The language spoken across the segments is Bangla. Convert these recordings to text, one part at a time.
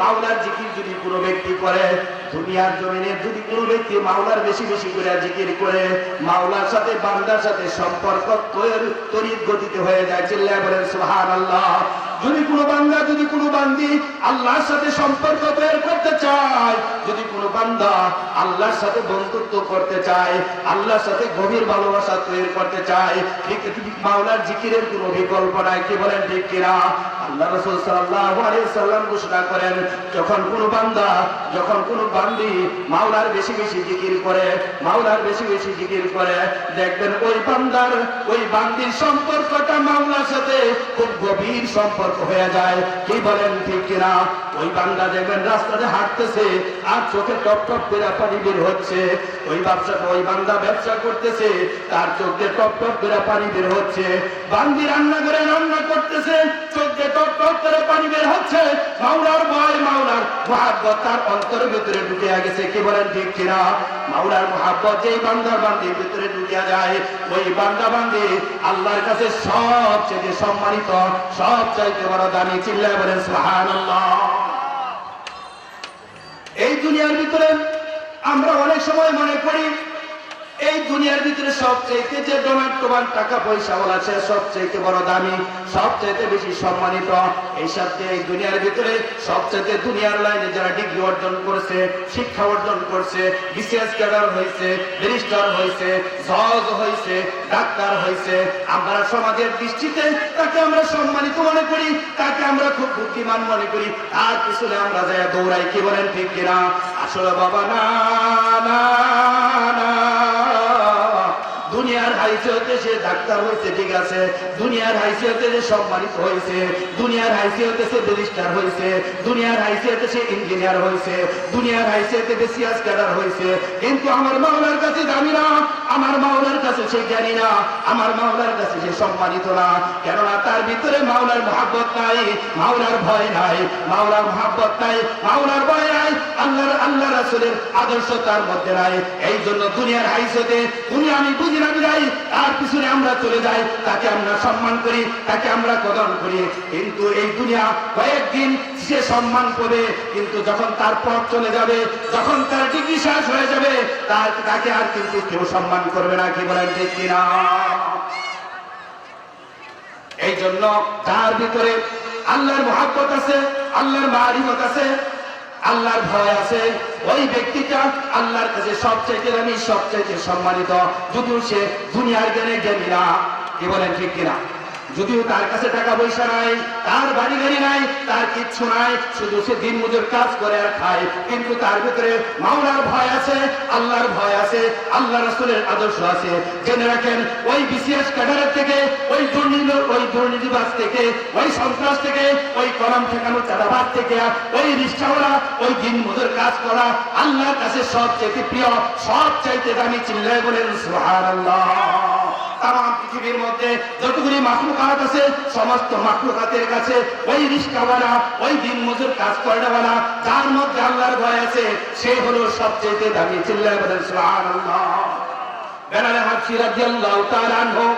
মাওলার জিকির যদি কোনো ব্যক্তি করে, দুনিয়ার জমিনে যদি কোনো ব্যক্তি মাওলার বেশি বেশি করে জিকির করে, মাওলার সাথে, বান্দার সাথে সম্পর্ক তৈরি গতিতে হয়ে যায়, চিল্লায় বলেন সুহান আল্লাহ যদি কোনো বান্দা, যদি কোনো বান্দি আল্লাহর সাথে সম্পর্ক তৈরি করতে চায়, যদি কোনো বান্দা আল্লাহর সাথে বন্ধুত্ব করতে চায়, আল্লাহর সাথে গভীর ভালোবাসা তৈরি করতে চায়, ঠিক মাওলার জিকিরের কোনো বিকল্প নাই, কি বলেন ঠিক কিনা? আল্লাহ রসুল আলাইহি সাল্লাম ঘোষণা করেন, যখন কোনো বান্দা, যখন কোনো বান্দি মাওলার বেশি বেশি জিকির করে, মাওলার বেশি বেশি জিকির করে, দেখবেন ওই বান্দার, ওই বান্দির সম্পর্কটা মাওলার সাথে খুব গভীর সম্পর্ক হয়ে যায়। কি বলেন, ঠিক কিনা? ওই বান্দা দেখবেন রাস্তাতে হাঁটতেছে আর চোখে টপ টপ করে পানি বের হচ্ছে। ওই ব্যবসা, ওই বান্দা ব্যবসা করতেছে, তার চোখে টপ টপ করে পানি বের হচ্ছে। বান্দি রান্না করে রান্না করতেছে, চোখে টপ টপ করে পানি বের হচ্ছে। মাওলার ভয়, মাওলার মহাব্বত তার অন্তরের ভিতরে ঢুকে গেছে। কি বলেন, ঠিক কিনা? মাওলার মহাব্বত যেই বান্দার বান্দির ভিতরে ঢুকিয়া যায়, ওই বান্দা বান্দি আল্লাহর কাছে সবচেয়ে সম্মানিত সব এই দুনিয়ার ভিতরে আমরা অনেক সময় মনে করি এই দুনিয়ার ভিতরে সবচাইতে যে ডোনার ডোনাল্ড টাকা পয়সা বলা সে সবচাইতে বড় দামি, সবচাইতে বেশি সম্মানিত। এই সাথে এই দুনিয়ার ভিতরে সবচাইতে দুনিয়ার লাইনে যারা ডিগ্রি অর্জন করেছে, শিক্ষা অর্জন করছে, বিসিএস ক্যাডার হয়েছে, ব্যারিস্টার হয়েছে, জজ হয়েছে, ডাক্তার হয়েছে, আমরা সমাজের দৃষ্টিতে তাকে আমরা সম্মানিত মনে করি, তাকে আমরা খুব বুদ্ধিমান মনে করি, তার পিছনে আমরা যাই দৌড়াই, কি বলেন ঠিক কিনা? আসলে বাবা, না না না। কিন্তু আমার মাওলার কাছে জানি না, আমার মাওলার কাছে সে জানি না, আমার মাওলার কাছে সে সম্মানিত না। কেননা তার ভিতরে মাওলার মহাব্বত নাই, মাওলার ভয় নাই, মাওলার মহাব্বত নাই, মাওলার ভয় নাই, আল্লাহর আল্লাহ রাসূলের আদর্শ তার মধ্যে নাই। এই জন্য দুনিয়ার হাইসতে দুনিয়া আমি বুঝি না তার পিছনে আমরা চলে যাই, তাকে আমরা সম্মান করি, তাকে আমরা কদম করি। কিন্তু এই দুনিয়া কয়েকদিন সে সম্মান করবে, কিন্তু যখন তার পথ চলে যাবে, যখন তার ডিগ্রি শেষ হয়ে যাবে, তার তাকে আর কিন্তু কেউ সম্মান করবে না, কি বলেন ঠিক কিনা? এই জন্য তার ভিতরে আল্লাহর মহাব্বত আছে, আল্লাহর মারিফত আছে আল্লাহর ভয় আছে, ওই ব্যক্তিটা আল্লাহর কাছে সবচাইতে আমি সবচাইতে সম্মানিত। যদিও সে দুনিয়ার জ্ঞানে জ্ঞানী না কি বলেন ঠিক কিনা? যদিও তার কাছে টাকা পয়সা নাই, তার বাড়ি গাড়ি নাই, তার কিচ্ছু নাই, শুধু সে দিন মজুর কাজ করে আর খায়। কিন্তু তার ভিতরে মাওলার ভয় আছে, আল্লাহর ভয় আছে আল্লাহ রসুলের আদর্শ আছে। জেনে রাখেন, ওই বিসিএস ক্যাডারের থেকে, ওই দুর্নীতি, ওই দুর্নীতিবাজ থেকে, ওই সন্ত্রাস থেকে, ওই কলম ঠেকানো চাঁদাবাদ থেকে, ওই রিক্সাওয়ালা, ওই দিন মজুর কাজ করা, আল্লাহর কাছে সবচেয়ে প্রিয়, সবচাইতে দামি চিল্লায় বলেন, সুবহানাল্লাহ। পৃথিবীর মধ্যে যতগুলি মাকলুকাত আছে, সমস্ত মাকলুকাতের কাছে ওই রিস্কাওয়ালা, ওই দিন মজুর কাজ যার মধ্যে আল্লাহর ভয় আছে, সে হলো সবচেয়ে দামি চিল্লায় বলেন, সুবহানাল্লাহ। রাদিয়াল্লাহু তাআলা আনহু।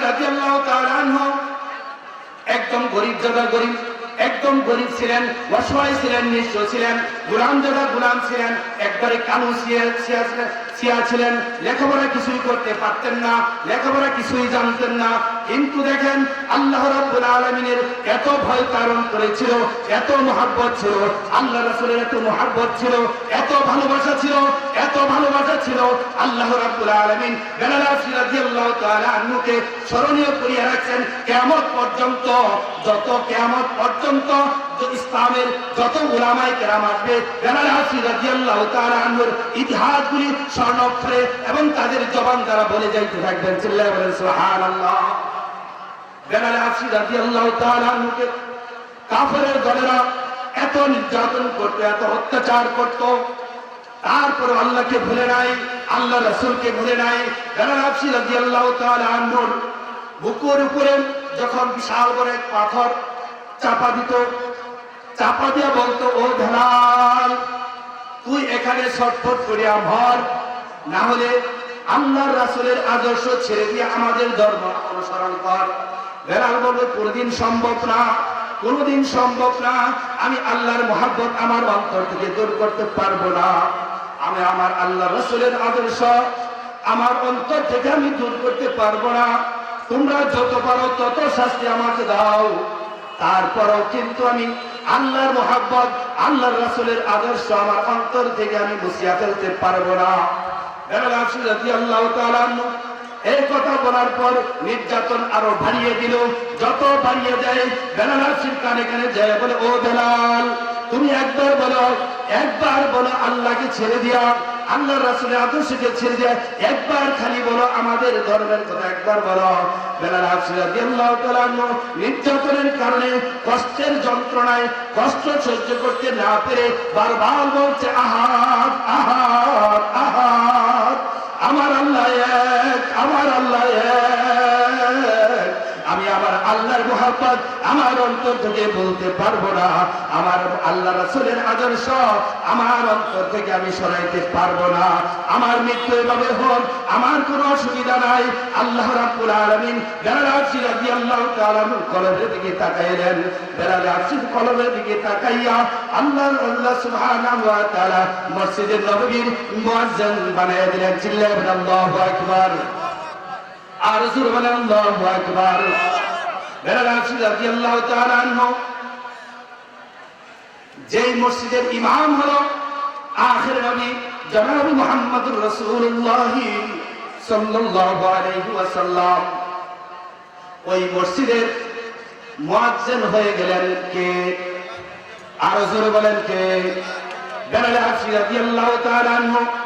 রাদিয়াল্লাহু তাআলা আনহু। একদম গরিব জায়গা গরিব, একদম গরিব ছিলেন, অসহায় ছিলেন, নিঃস্ব ছিলেন। গুলাম জায়গা গুলাম ছিলেন, একবারে কানু সিয়া ছিলেন। লেখাপড়া কিছুই করতে পারতেন না, লেখাপড়া কিছুই জানতেন না। কিন্তু দেখেন, আল্লাহ রাব্বুল আলামিনের এত ভয় কারণ করেছিল, এত মহাব্বত ছিল, আল্লাহ রাসূলের এত মহাব্বত ছিল, এত ভালোবাসা ছিল, এত ভালোবাসা ছিল। আল্লাহ রাব্বুল আলামিন বেলাল আশি রাদিয়াল্লাহু তাআলা আনহুকে স্মরণীয় করিয়া রাখছেন, কিয়ামত পর্যন্ত, যত কিয়ামত পর্যন্ত ইসলামের যত উলামায়ে কেরাম আসবে তাআলা আনহুর ইতিহাসগুলি স্বর্ণাক্ষরে এবং তাদের জবান দ্বারা বলে যাইতে থাকবেন। ভুলে নাই, আল্লাহ রসুলকে ভুলে নাই। বেলাল রাদিয়াল্লাহু তাআলা আনহুর বুকুর উপরে যখন বিশাল বড় এক পাথর চাপা দিত চাপা দিয়া বলতো, ও ধলাল তুই এখানে ছটফট করিয়া ভর না হলে আল্লাহর রাসূলের আদর্শ ছেড়ে দিয়ে আমাদের ধর্ম অনুসরণ কর। বেলাল বলবে কোনদিন সম্ভব না, কোনোদিন সম্ভব না। আমি আল্লাহর মহাব্বত আমার অন্তর থেকে দূর করতে পারব না। আমি আমার আল্লাহ রসুলের আদর্শ, আমার অন্তর থেকে আমি দূর করতে পারব না। তোমরা যত পারো তত শাস্তি আমাকে দাও। তারপরও কিন্তু আমি আল্লাহর মোহাব্বত, আল্লাহর রাসুলের আদর্শ আমার অন্তর থেকে আমি মুছিয়া ফেলতে পারব না। এই কথা বলার পর নির্যাতন আরও বাড়িয়ে দিল। যত বাড়িয়ে দেয় বেলাল কানে কানে যায় বলে, ও বেলাল তুমি একবার বলো একবার বলো আল্লাহকে ছেড়ে দিয়া আল্লাহ রাসুলের আদর্শকে ছেড়ে দিয়া, একবার খালি বলো আমাদের ধর্মের কথা একবার বলো। নির্যাতনের কারণে কষ্টের যন্ত্রণায় কষ্ট সহ্য করতে না পেরে বারবার বলছে, আহাত আহাত আহাত, আমার আল্লাহ এক, আমার আল্লাহ এক। আমি আমার আল্লাহর মোহাম্মত আমার অন্তর থেকে বলতে পারব না। আমার আল্লাহ রাসূলের আদর্শ আমার অন্তর থেকে আমি সরাইতে পারব না। আমার মৃত্যু এভাবে হোক, আমার কোনো অসুবিধা নাই। আল্লাহ রাব্বুল আলামিন বেলাল রাদিয়াল্লাহু তাআলা আনহুর কলবের দিকে তাকাইলেন। বেলাল কলবের দিকে তাকাইয়া আল্লাহ আল্লাহ সুবহানাহু ওয়া তাআলা মসজিদে নববীর মুয়াজ্জিন বানায় দিলেন। চিল্লায় আল্লাহু আকবার। আর জোর বলেন, আল্লাহু আকবার। বেলাল আবসি রাদিয়াল্লাহু তাআলা আনহু। যেই মসজিদের ইমাম হলো আখির নবী জনাব মুহাম্মদুর রাসূলুল্লাহ সাল্লাল্লাহু আলাইহি ওয়াসাল্লাম। ওই মসজিদের মুয়াজ্জিন হয়ে গেলেন কে? আর জোরে বলেন কে? বেলাল আবসি রাদিয়াল্লাহু তাআলা আনহু।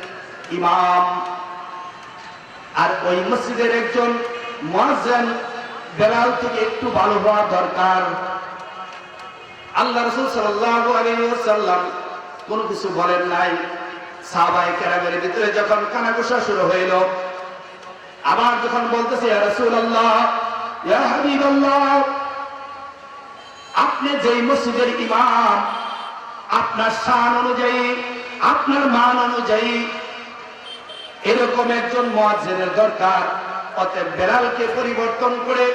ইমাম। আর ওই মসজিদের একজন মুয়াজ্জিন বেলাল থেকে একটু ভালো হওয়া দরকার। আল্লাহ রসুল ওয়াসাল্লাম কোনো কিছু বলেন নাই। সাহাবায়ে কেরামের ভিতরে যখন কানাঘুষা শুরু হইল, আবার যখন বলতেছে ইয়া হাবিবাল্লাহ, আপনি যেই মসজিদের ইমাম, আপনার শান অনুযায়ী, আপনার মান অনুযায়ী এরকম একজন মুয়াজ্জিনের দরকার। অতএব বেলালকে পরিবর্তন করে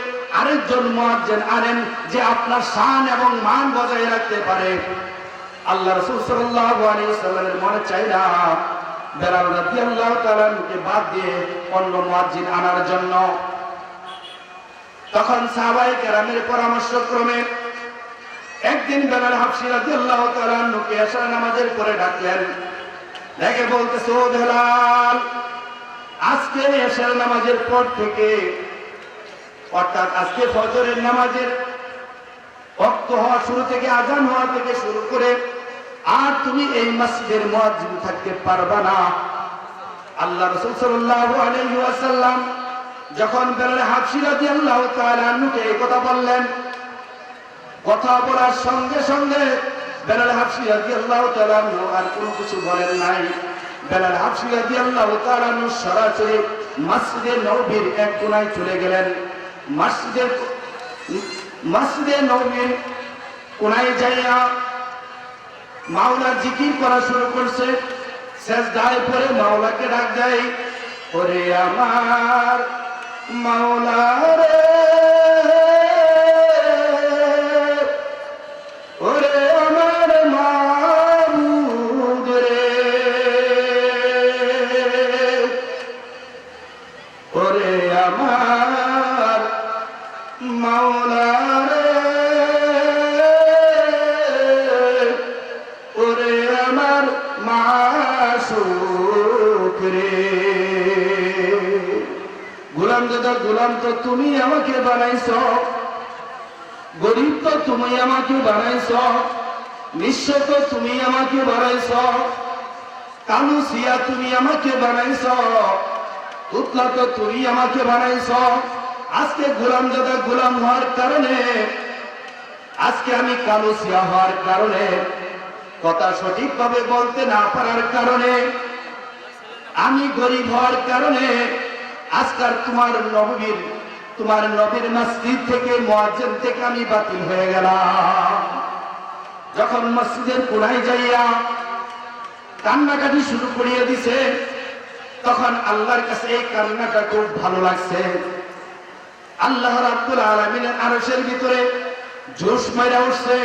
আরেকজন মুয়াজ্জিন আনেন যে আপনার শান এবং মান বজায় রাখতে পারে। আল্লাহ রাসূল সাল্লাল্লাহু আলাইহি ওয়াসাল্লামের মনে চাই না বাদ দিয়ে আনার জন্য। তখন কেরামের পরামর্শ ক্রমে একদিন বেলাল হাফসি আসার নামাজের পরে ডাকলেন দেখে বলতেছে, ও আজকে এশার নামাজের পর থেকে, অর্থাৎ আজকে ফজরের নামাজের অক্ত হওয়া শুরু থেকে, আজান হওয়া থেকে শুরু করে, আর তুমি এই মসজিদের মুয়াজ্জিন থাকতে পারবা না। আল্লাহ রাসূল ওয়াসাল্লাম যখন বেলাল হাফসি রাদিয়াল্লাহু তাআলা আনহুকে এই কথা বললেন, কথা বলার সঙ্গে সঙ্গে বেলাল হাফসি রাদিয়াল্লাহু তাআলা আনহু আর কোনো কিছু বলেন নাই। বেলাল হাফসি রাদিয়াল্লাহু তাআলা আনহু সরাসরি মসজিদে নববীর এক কোনায় চলে গেলেন। মসজিদের মসজিদে নববীর কোনায় যাইয়া মাওলা জিকির করা শুরু করছে। সেজদায় পরে মাওলাকে ডাক দেয়, ওরে আমার মাওলা রে গোলাম তো তুমি আমাকে বানাইছ। গরিব তো তুমি আমাকে বানাইছ। নিঃস্ব তো তুমি আমাকে বানাইছ। কালু সিয়া তুমি আমাকে বানাইছ। তুতলা তো তুমি আমাকে বানাইছ। আজকে গোলাম দাদা গোলাম হওয়ার কারণে, আজকে আমি কালুসিয়া হওয়ার কারণে, কথা সঠিকভাবে বলতে না পারার কারণে, আমি গরিব হওয়ার কারণে আজকাল তোমার নবীর তোমার নবীর মসজিদ থেকে, মুয়াজ্জিন থেকে আমি বাতিল হয়ে গেলাম। যখন মসজিদের কোনায় যাইয়া কান্নাকাটি শুরু করিয়ে দিছে, তখন আল্লাহর কাছে এই কান্নাটা খুব ভালো লাগছে। আল্লাহ রাব্বুল আলামিনের আরশের ভিতরে জোশ মাইরা উঠছে।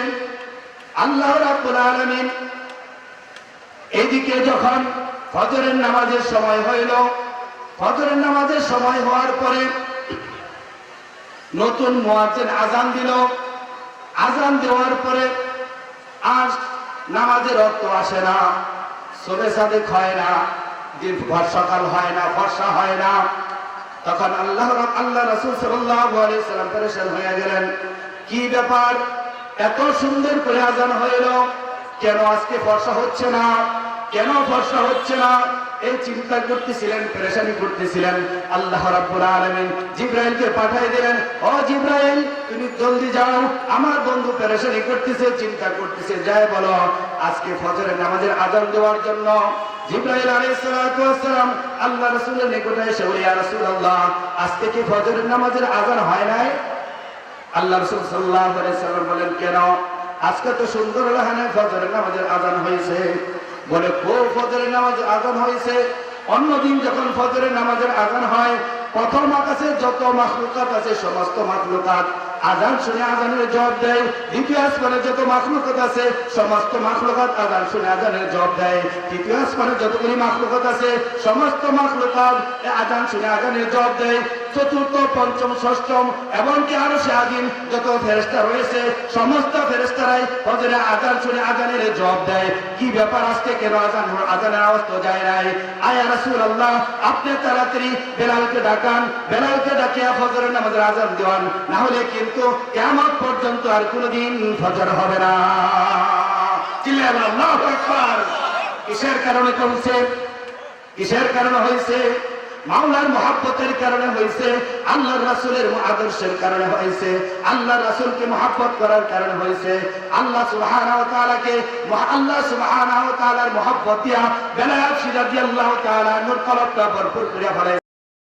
আল্লাহ রাব্বুল আলামিন এদিকে যখন ফজরের নামাজের সময় হইল ফজরের নামাজের সময় হওয়ার পরে নতুন মুয়াজ্জিন আজান দিল। আজান দেওয়ার পরে আর নামাজের অর্থ আসে না সবে সাদেক হয় না, দিন ভর সকাল হয় না, বর্ষা হয় না। তখন আল্লাহ আল্লাহ রসুল সাল্লাম পেরেশান হয়ে গেলেন। কি ব্যাপার? এত সুন্দর করে আজান হইল, কেন আজকে বর্ষা হচ্ছে না? কেন বর্ষা হচ্ছে না? এই চিন্তা করতেছিলেন, পেরেশানি করতেছিলেন। আল্লাহ রাব্বুল আলামিন জিব্রাইলকে পাঠিয়ে দিলেন। ও জিব্রাইল, তুমি জলদি যাও। আমার বন্ধু পেরেশানি করতেছে, চিন্তা করতেছে। যাই বলো, আজকে ফজরের নামাজের আজান দেওয়ার জন্য জিব্রাইল আল্লাহ রাসূলের নিকটে এসে ইয়া রাসূলুল্লাহ, আজকে কি ফজরের নামাজের আজান হয় নাই? আল্লাহ রসুল সাল্লাহ সাল্লাম বলেন, কেন? আজকে তো সুন্দর লাহানে ফজরের নামাজের আজান হয়েছে। বলে খুব ফজরের নামাজের আজান হয়েছে। অন্যদিন যখন ফজরের নামাজের আজান হয়, প্রথম আকাশে যত মাখলুকাত আছে, সমস্ত মাখলুকাত আজান শুনে আজানের জবাব দেয়। দ্বিতীয় আসমানে যত মাখলুকাত আছে, সমস্ত মাখলুকাত আজান শুনে আজানের জবাব দেয়। তৃতীয় আসমানে যতগুলি মাখলুকাত আছে, সমস্ত মাখলুকাত আজান শুনে আজানের জবাব দেয়। চতুর্থ, পঞ্চম, ষষ্ঠম, এমনকি আরও সে আদিন যত ফেরেস্তা রয়েছে, সমস্ত ফেরেস্তারাই ফজরে আজান শুনে আজানের জবাব দেয়। কি ব্যাপার আজকে কেন আজান? আজানের আওয়াজ তো যায় নাই? আয়া রাসূল আল্লাহ আপনি তাড়াতাড়ি বেলালকে ডাকান, বেলালকে ডাকিয়া ফজরের নামাজের আজান দেওয়ান। না হলে কিন্তু কিয়ামত পর্যন্ত আর কোনোদিন ফজর হবে না। কিসের কারণে কমছে? কিসের কারণে হয়েছে? মাওলার মহাব্বতের কারণে হয়েছে আল্লাহ রাসুলের আদর্শের কারণে হয়েছে আল্লাহ রাসুলকে মহাব্বত করার কারণে হয়েছে। আল্লাহ সুবাহকে আল্লাহ সুবহানাহু মহাব্বতিয়া তাআলার মহাব্বত দিয়া বেলায়াত নোর কলবটা ভরপুর করে ফেলে